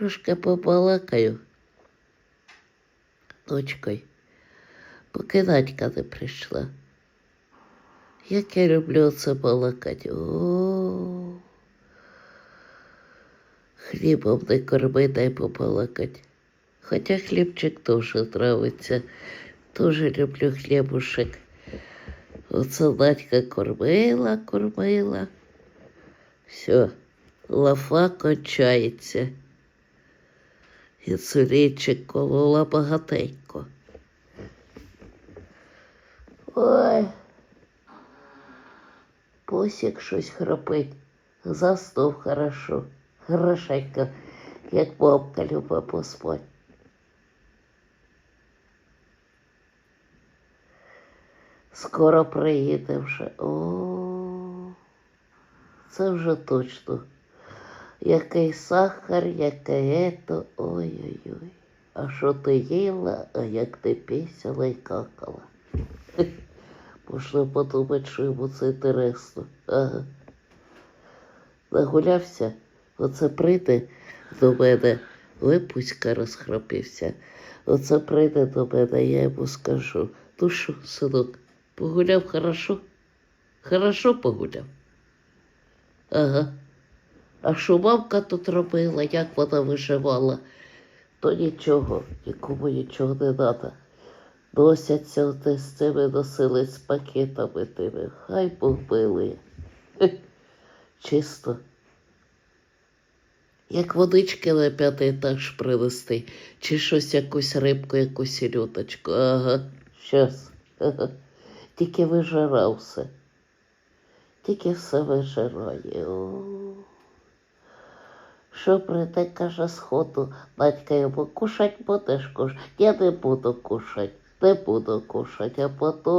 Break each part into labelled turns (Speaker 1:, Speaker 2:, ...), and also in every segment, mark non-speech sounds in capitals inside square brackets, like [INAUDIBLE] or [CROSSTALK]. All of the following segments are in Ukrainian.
Speaker 1: Трошки побалакаю. Дочкою, поки Надька не прийшла. Як я люблю це балакати. О, хлібом не корми, дай побалакать. Хоча хлібчик теж нравиться. Тоже люблю хлібушек. Оце Надька кормила, кормила. Все, лафа кончається. Інсулінчик колола багатенько. Ой. Посік щось храпить. Заснув хорошо. Хорошенько, як бабка любить поспать. Скоро приїде вже. О, це вже точно. Який сахар, яке ето, ой-ой-ой. А що ти їла, а як ти пісяла і какала. [LAUGHS] Можна подумати, що йому це інтересно. Ага. Нагулявся, оце прийде до мене, випуська розхрапився. Оце прийде до мене, я йому скажу. Ну що, синок, погуляв хорошо? Хорошо погуляв? Ага. А що мамка тут робила, як вона виживала, то нічого, нікому нічого не треба. Носяться оте з цими носили з пакетами тими. Хай милує. Чисто. Як водички на п'ятий етаж привезти, чи щось якусь рибку, якусь сільоточку. Ага, щас. Тільки вижирав все. Тільки все вижирає. О. Що прийде, каже, сходу, батька йому, кушать будеш кушать? Я не буду кушать, не буду кушать, а потім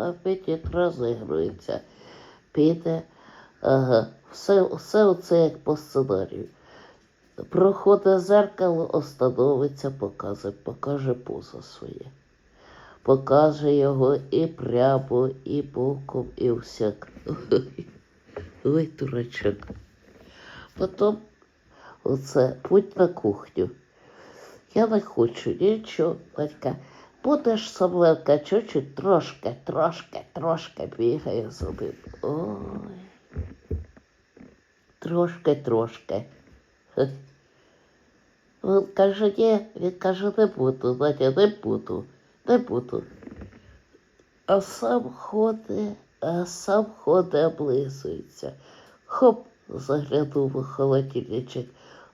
Speaker 1: апетит розігрується. Піде, ага, все, все оце як по сценарію. Проходить зеркало, остановиться, показує, покаже пузо своє. Покаже його і прямо, і боком, і всяк. [LAUGHS] Ой, дурачок. Потім оце путь на кухню. Я не хочу нічого, батька. Будеш Самвелка чуть-чуть трошки, трошки, трошки бігає за ним. Ой. Трошки, трошки. [LAUGHS] Він каже, ні, він каже, не буду, Надя, не буду, не буду. А сам ходить, а сам ходить, облизується. Хоп, заглянув у холодильничок.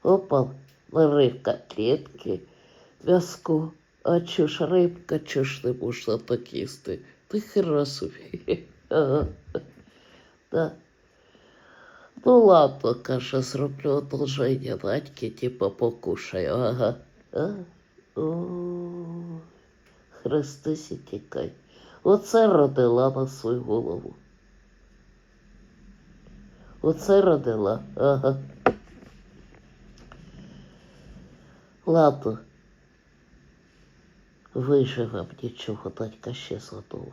Speaker 1: Опа, рибка клітки, м'язко. А чого ж рибка, чого ж не можна так їсти? Ти хера. Да. Ну ладно, каже, зроблю одолження Надьки, типа покушаю. Ага. А? О, хрестись і тікай. Оце родила на свою голову. Оце родила. Ага. Ладно. Виживем нічого, татька ще зготова.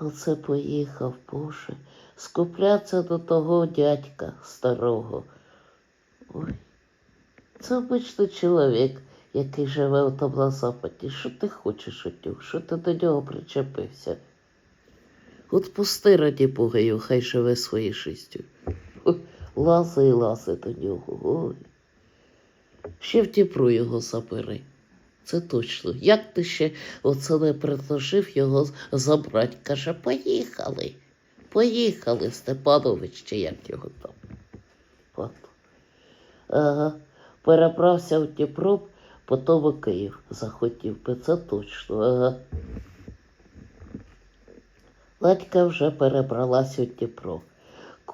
Speaker 1: Оце поїхав, Боже, скуплятися до того дядька старого. Ой, це обичний чоловік, який живе там на западі. Що ти хочеш нього? Що ти до нього причепився? От пусти раді Бога його, хай живе своєю життю. Ой, і лази до нього. Ой. Ще в Дніпро його забери. Це точно. Як ти ще оце не предложив його забрати? Каже, поїхали. Поїхали, Степанович, чи як його там. От. Ага. Перебрався в Дніпро, потім у Київ захотів би, це точно. Ага. Ладька вже перебралася в Дніпро.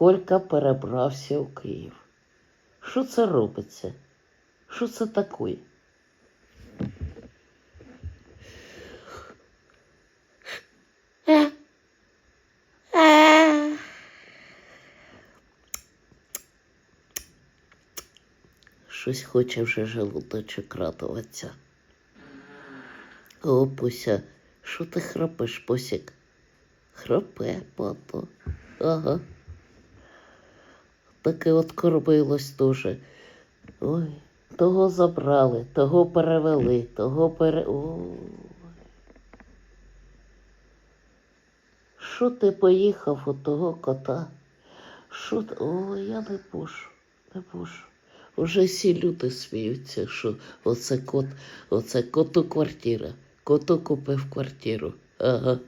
Speaker 1: Колька перебрався в Київ. Що це робиться? Що це таке? Щось хоче вже желудочок радуватися. О, Пуся, що ти храпиш, Пусік? Храпе, папа. Ага. Таке от кормилось дуже. Ой, того забрали, того перевели, того пере. Ой. Що ти поїхав у того кота? Що ти? Ой, я не пушу, не пушу. Уже всі люди сміються, що оце кот, оце коту квартира. Коту купив квартиру. Ага.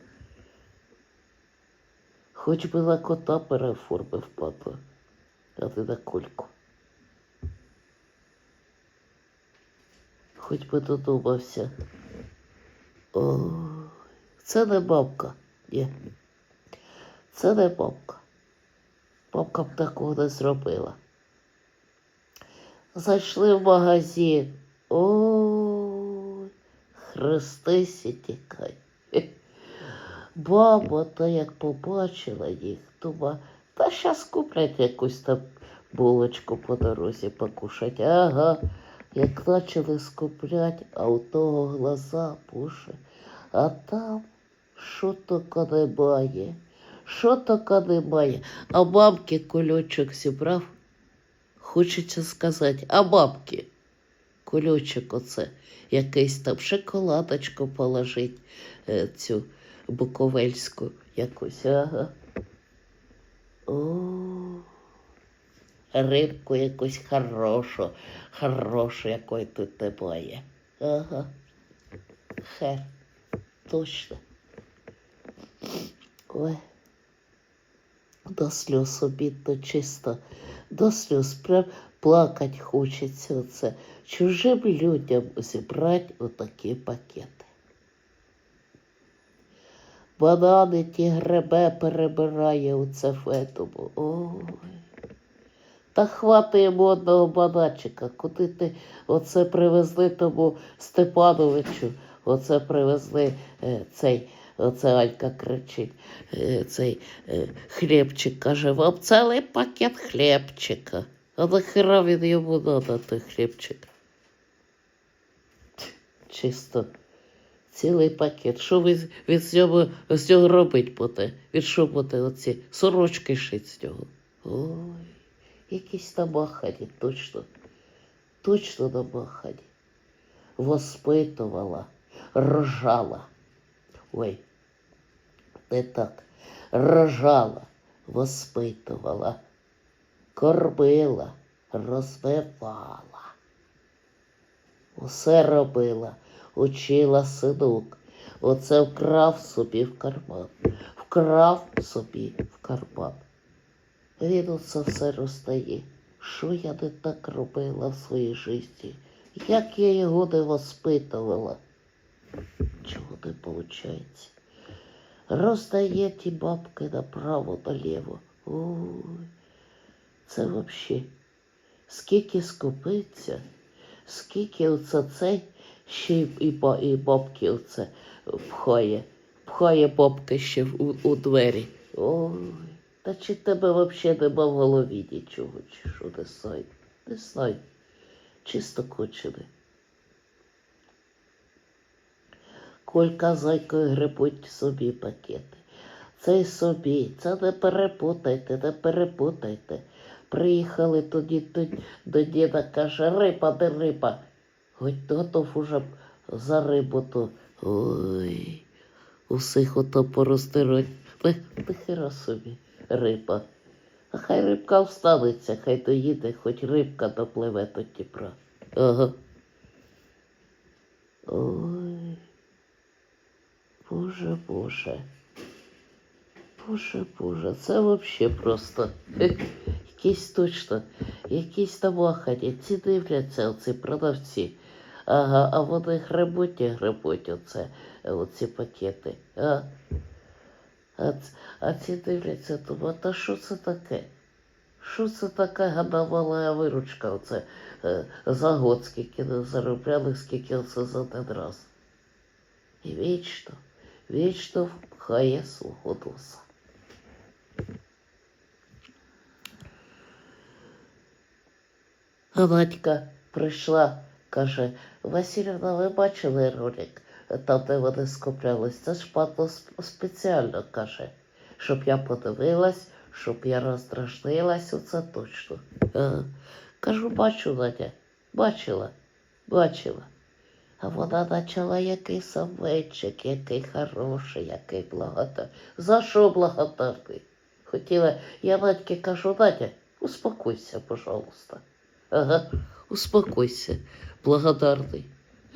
Speaker 1: Хоч би на кота переоформив папа, а не на кульку. Хоч би додумався. О, це не бабка. Ні. Це не бабка. Бабка б такого не зробила. Зайшли в магазин. Ой, хрестись тікай. Баба та як побачила їх, дума, та щас куплять якусь там булочку по дорозі покушать. Ага, як почали скуплять, а у того глаза пуше, а там що тільки немає, що тільки немає. А бабки кульочок зібрав. Хочеться сказати, а бабки, кульочок оце, якийсь там шоколадочку положить, е, цю буковельську якусь, ага. Рибку якусь хорошу, хорошу, якої тут немає. Ага. Хер, точно. Ой. До сльоз обідно чисто, до сльоз прям плакать хочеться оце. Чужим людям зібрати отакі пакети. Банани ті гребе перебирає у це фетому. Ой. Та йому одного баначика. Куди ти оце привезли тому Степановичу? Оце привезли е, цей, оце Алька кричить, е, цей е, хлібчик каже, вам цілий пакет хлібчика. А нахера він йому надо, той хлібчик? Чисто цілий пакет. Що ви від цього, з цього робить буде? Від що буде оці сорочки шить з нього? Ой, якісь намахані, точно, точно намахані. Воспитувала, рожала. Ой, не так. Рожала, воспитувала, кормила, розвивала. Усе робила, учила синок. Оце вкрав собі в карман, вкрав собі в карман. Він оце все розстає. Що я не так робила в своїй житті? Як я його не воспитувала? Чого не виходить? Роздає ті бабки направо наліво. Ой, це взагалі. Скільки скупиться, скільки оце цей ще й і, ба- і бабки оце пхає. Пхає бабки ще у, у двері. Ой, та чи тебе взагалі нема в голові нічого, чи що не знаю. Не знаю. Чисто кочене. Колька зайкою грибуть собі пакети. Це собі, це не перепутайте, не перепутайте. Приїхали тоді до, діда, каже, риба, не риба. Хоч готов уже за рибу, то ой, усіх ото порозтирать. Нахера собі риба. А хай рибка встанеться, хай доїде, хоч рибка допливе до Дніпра. Ага. Ой. Боже, Боже. Боже, Боже, це взагалі просто [LAUGHS] якісь точно, якісь там вахані. Ці дивляться, оці продавці. Ага, а вони гребуть і гребуть оце, оці пакети. А, а, а ці дивляться, думають, та що це таке? Що це така гадавала виручка оце е, за год, скільки не заробляли, скільки оце за один раз. І вічно, вічно пхає свого носа. А Надька прийшла, каже, Васильівна, ви бачили ролик, там, де вони скуплялись? Це ж падло спеціально каже, щоб я подивилась, щоб я розстрашнилась, оце точно. Ага. Кажу, бачу, Надя, бачила, бачила. А вона почала, який самечик, який хороший, який благодарний. За що благодарний? Хотіла, я Надьке кажу, Надя, успокойся, пожалуйста. Ага, успокойся, благодарний.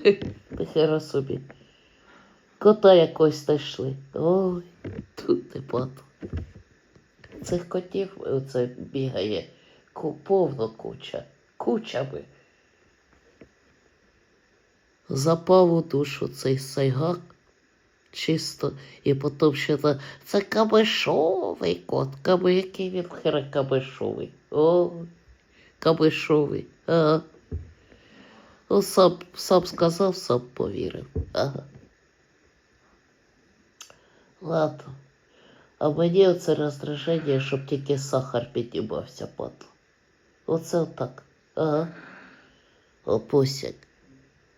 Speaker 1: Хе, Нехера собі. Кота якось знайшли. Ой, тут не пату. Цих котів це бігає повно куча. Кучами. Запав у душу цей сайгак чисто, і потім ще на... це кабишовий кот, який він хера кабишовий. О, кабишовий. Ага. Ну, сам, сам сказав, сам повірив. Ага. Ладно. А мені оце роздраження, щоб тільки сахар піднімався потом. Оце отак. Ага. Опусяк.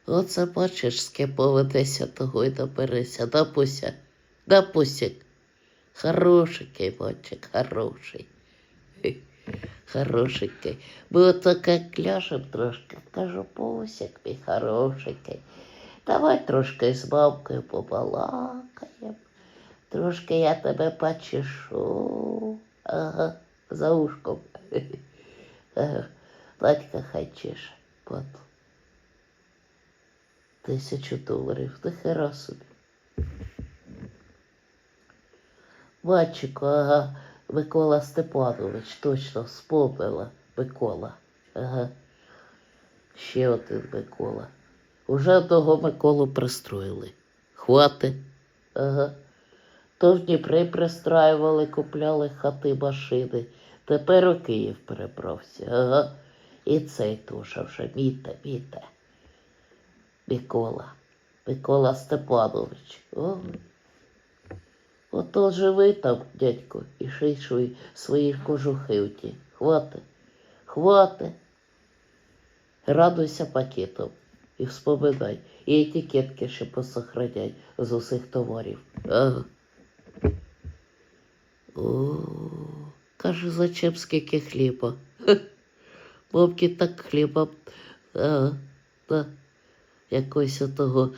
Speaker 1: Оце бачиш, з ким поведеся, того й добереся. Да, Пуся? Да, Пусяк? Хороший киймочек, хороший. Хорошенький. Ми отак як ляжем трошки. Кажу, Пусяк, мій хорошенький. Давай трошки з мамкою побалакаємо. Трошки я тебе почешу. Ага, за ушком. Ага. Батька хай чеше. Потім. Тисячу доларів. Нахера собі. Мальчику, ага, Микола Степанович, точно вспомнила Микола. Ага. Ще один Микола. Уже одного Миколу пристроїли. Хвати. Ага. То в Дніпрі пристраювали, купляли хати, машини. Тепер у Київ перебрався. Ага. І цей теж вже міте, міте. Микола. Микола Степанович. О. Ото живи там, дядько, і ший свої, кожухи у ті. Хвати, хвати. Радуйся пакетом і вспоминай. І етикетки ще посохраняй з усіх товарів. О, каже, зачем скільки хліба? Хе. Так хліба. Ага, да. Якось того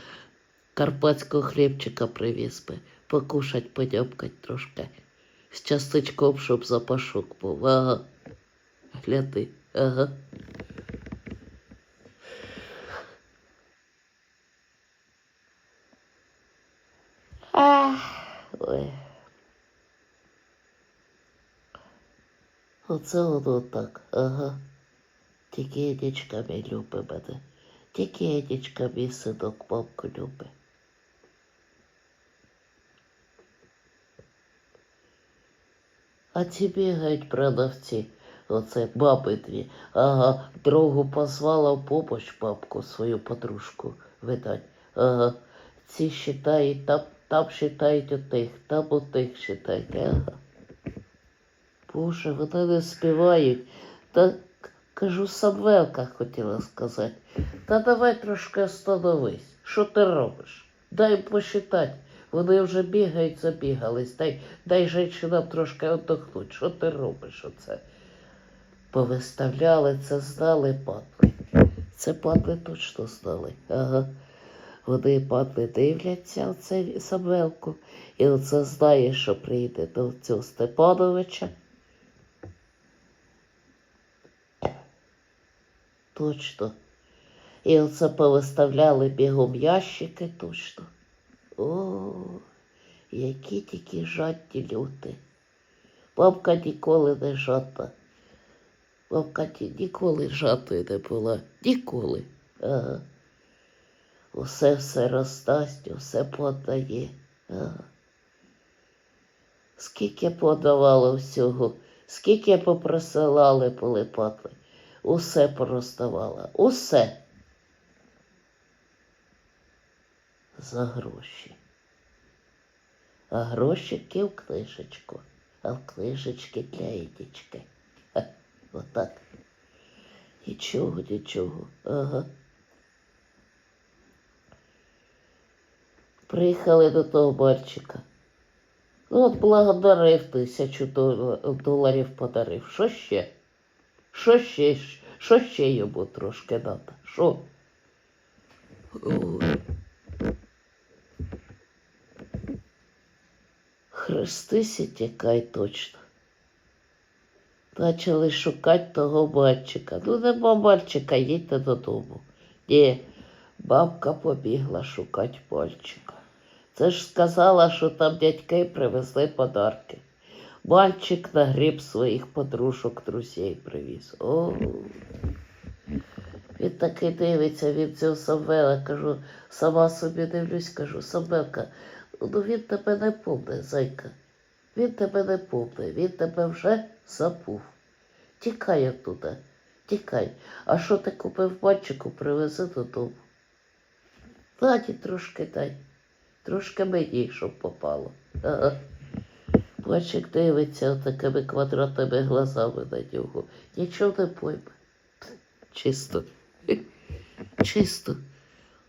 Speaker 1: карпатського хлібчика привіз би. Покушать, подьобкать трошки. З частичком, щоб запашок був. Ага. Гляди, ага. Оце воно так, ага. Тільки дічками любить мене. Тільки дічками синок мамку любить. А ці бігають продавці. Оце баби дві. Ага, другу позвала в помощь бабку, свою подружку, видать. Ага. Ці считають, там, там считають тих, там у тих считають. Ага. Боже, вони не співають. Та кажу, Самвелка хотіла сказати. Та давай трошки остановись. Що ти робиш? Дай посчитати. Вони вже бігають, забігались. Дай, дай жінкам трошки отдохнуть. Що ти робиш оце? Повиставляли це, знали падли. Це падли точно знали. Ага. Вони падли дивляться оце Самвелку. І оце знає, що прийде до цього Степановича. Точно. І оце повиставляли бігом ящики точно. О, які тільки жадні люди. Бабка ніколи не жадна. Бабка ніколи жадною не була. Ніколи. Ага. Усе все роздасть, усе подає. Ага. Скільки подавали всього, скільки поприсилали полипати. Усе пороздавала. Усе. За гроші. А грошики в книжечку, а в книжечки для Едічки. Отак. Нічого, нічого. Ага. Приїхали до того мальчика. Ну, от благодарив тисячу доларів подарив. Що ще? Що ще? Що ще йому трошки надо? Що? Хрестися тікай точно. Почали шукати того мальчика. Ну, нема мальчика, їдьте додому. Ні, бабка побігла шукати мальчика. Це ж сказала, що там дядьки привезли подарки. Мальчик нагріб своїх подружок, друзей привіз. О. Він таки дивиться, він цього Самвела, кажу, сама собі дивлюсь, кажу, Самвелка, ну він тебе не помне, зайка. Він тебе не помне, він тебе вже забув. Тікай оттуда, тікай. А що ти купив мальчику, привези додому. Ладі трошки дай, трошки мені, щоб попало. Мальчик дивиться такими квадратними глазами на нього. Нічого не пойме. Чисто. Чисто.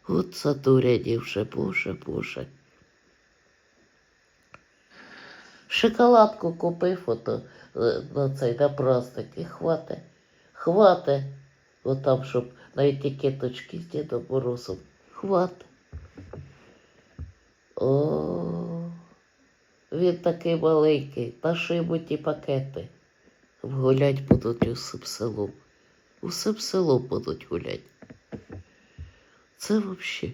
Speaker 1: От задуряні вже, Боже, Боже. Шоколадку купив ото е, на цей на праздник і хвате. Хвате. Отам, щоб на етикеточці з Дідом Морозом. Хвате. О, він такий маленький, наші йому ті пакети. Гулять будуть усім селом. Усім селом будуть гулять. Це взагалі.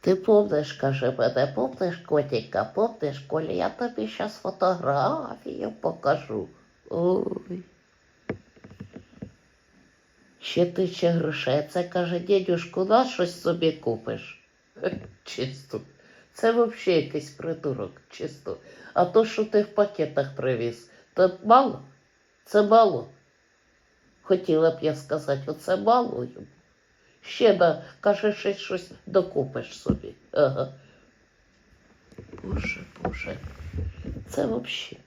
Speaker 1: Ти помниш, каже мене, помниш, котіка, помниш, Коля, я тобі зараз фотографію покажу. Ой. Ще тисяча грошей. Це каже, дідюшку, на щось собі купиш. Чисто. Це взагалі якийсь придурок, чисто. А то, що ти в пакетах привіз, то мало? Це мало. Хотіла б я сказати, оце мало йому. Ще да, каже, ще щось докупиш собі. Ага. Боже, Боже. Це взагалі.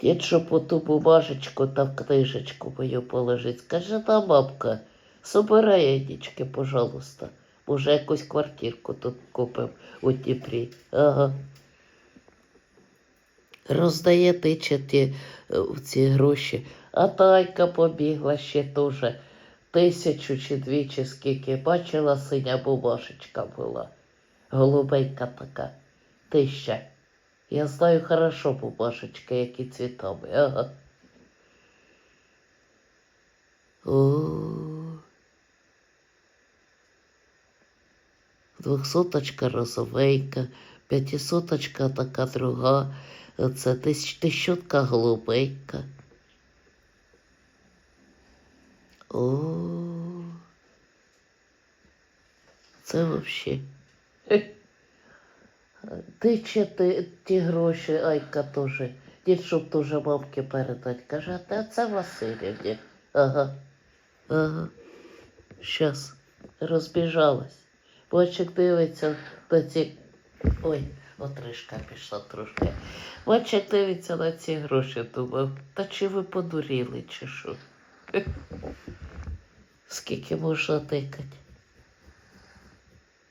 Speaker 1: Дід, що по ту бумажечку та в книжечку мою положить. Скаже, та бабка, собирай яєчки, пожалуйста. Може, якусь квартирку тут купив у Дніпрі. Ага. Роздає тиче ті, е, ці гроші. А тайка побігла ще теж тисячу чи дві, чи скільки. Бачила синя бумажечка була. Голубенька така. Тища. Я знаю хорошо бумажечка, які цвітами. Ага. Двохсоточка розовенька, п'ятисоточка така друга, це тисячотка голубенька. О, це взагалі. Ти чи ти ті гроші, Айка теж. Дід, щоб теж мамки передати. Каже, а це Васильівні. Ага. Ага. Щас. Розбіжалась. Бочик дивиться на ці. Ой, отришка пішла трошки. Бочик дивиться на ці гроші, думав, та чи ви подуріли, чи що? [LAUGHS] Скільки можна тикати?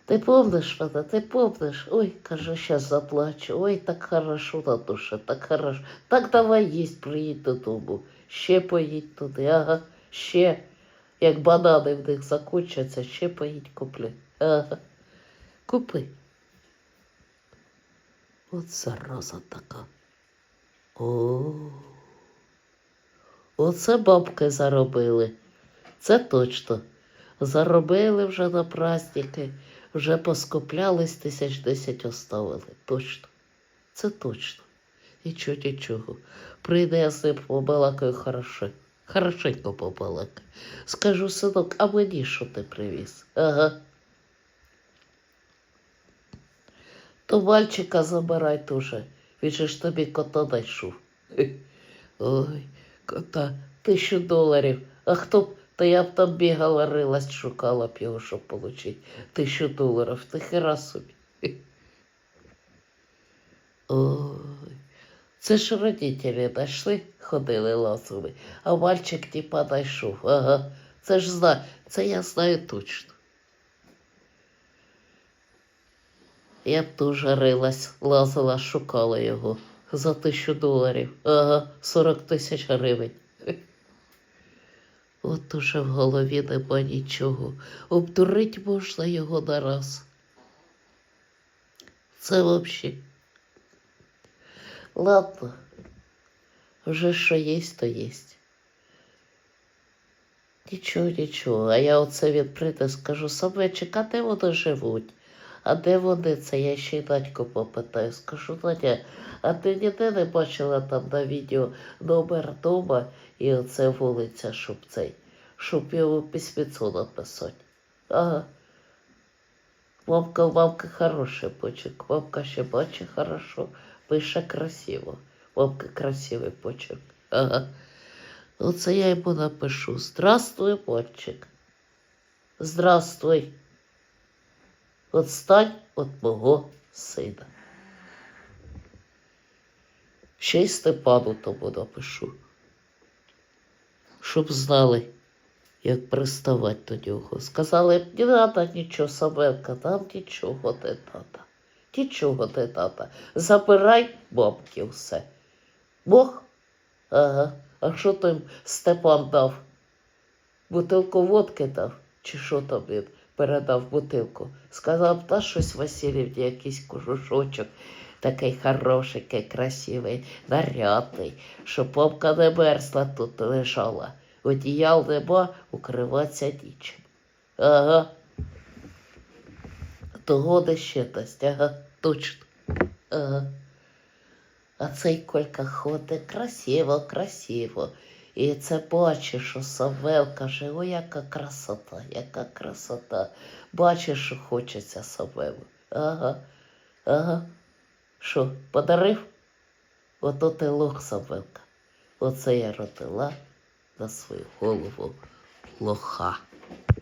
Speaker 1: Ти помниш мене, ти помниш? Ой, каже, щас заплачу. Ой, так хорошо на душе, так хорошо. Так давай їсть, приїдь додому. Ще поїдь туди, ага, ще. Як банани в них закінчаться, ще поїдь куплю. Ага. Купи. От зараза така. О. Оце бабки заробили. Це точно. Заробили вже на праздники, вже поскуплялись тисяч десять оставили. Точно. Це точно. Нічого, нічого. Прийде я з ним побалакаю хорошо. Хорошенько побалакаю. Скажу, синок, а мені що ти привіз? Ага. То мальчика забирай тоже. Він же ж тобі кота знайшов. Ой, кота, тисячу доларів. А хто б, та я б там бігала, рилась, шукала б його, щоб отримати. Тисячу доларів, ти хера собі. Ой, це ж родителі знайшли, ходили лазили, а мальчик типа знайшов. Ага, це ж знаю, це я знаю точно. Я б теж рилась, лазила, шукала його за тисячу доларів. Ага, 40 тисяч гривень. От уже в голові нема нічого. Обдурить можна його на раз. Це взагалі. Ладно, вже що єсть, то єсть. Нічого, нічого. А я оце він прийде, скажу, Самечик, а де вони живуть? А де вони? Це я ще й батько попитаю. Скажу, Надя, а ти ніде не бачила там на відео номер дома і оце вулиця, щоб цей, щоб йому письмецо написати. Ага. Мамка, мамка хороший почерк. Мамка ще бачить хорошо, пише красиво. Мамка красивий почерк. Ага. Оце я йому напишу. Здравствуй, мальчик. Здравствуй. Отстань від мого сина. Ще й Степану тому напишу. Щоб знали, як приставати до нього. Сказали, не треба нічого, Самелка, нам нічого не треба. Нічого не треба. Забирай бабки все. Бог? Ага. А що там Степан дав? Бутилку водки дав? Чи що там він передав бутилку? Сказав, та щось Васильівні, якийсь кожушочок, такий хороший, красивий, нарядний, щоб попка не мерзла тут лежала. Одіял нема, укриватися нічим. Ага. Того не ще дасть, ага, точно. Ага. А цей Колька ходить красиво, красиво. І це бачиш, що Савел каже, о, яка красота, яка красота. Бачиш, що хочеться Савелу. Ага, ага. Що, подарив? Ото ти лох Савелка. Оце я родила на свою голову лоха.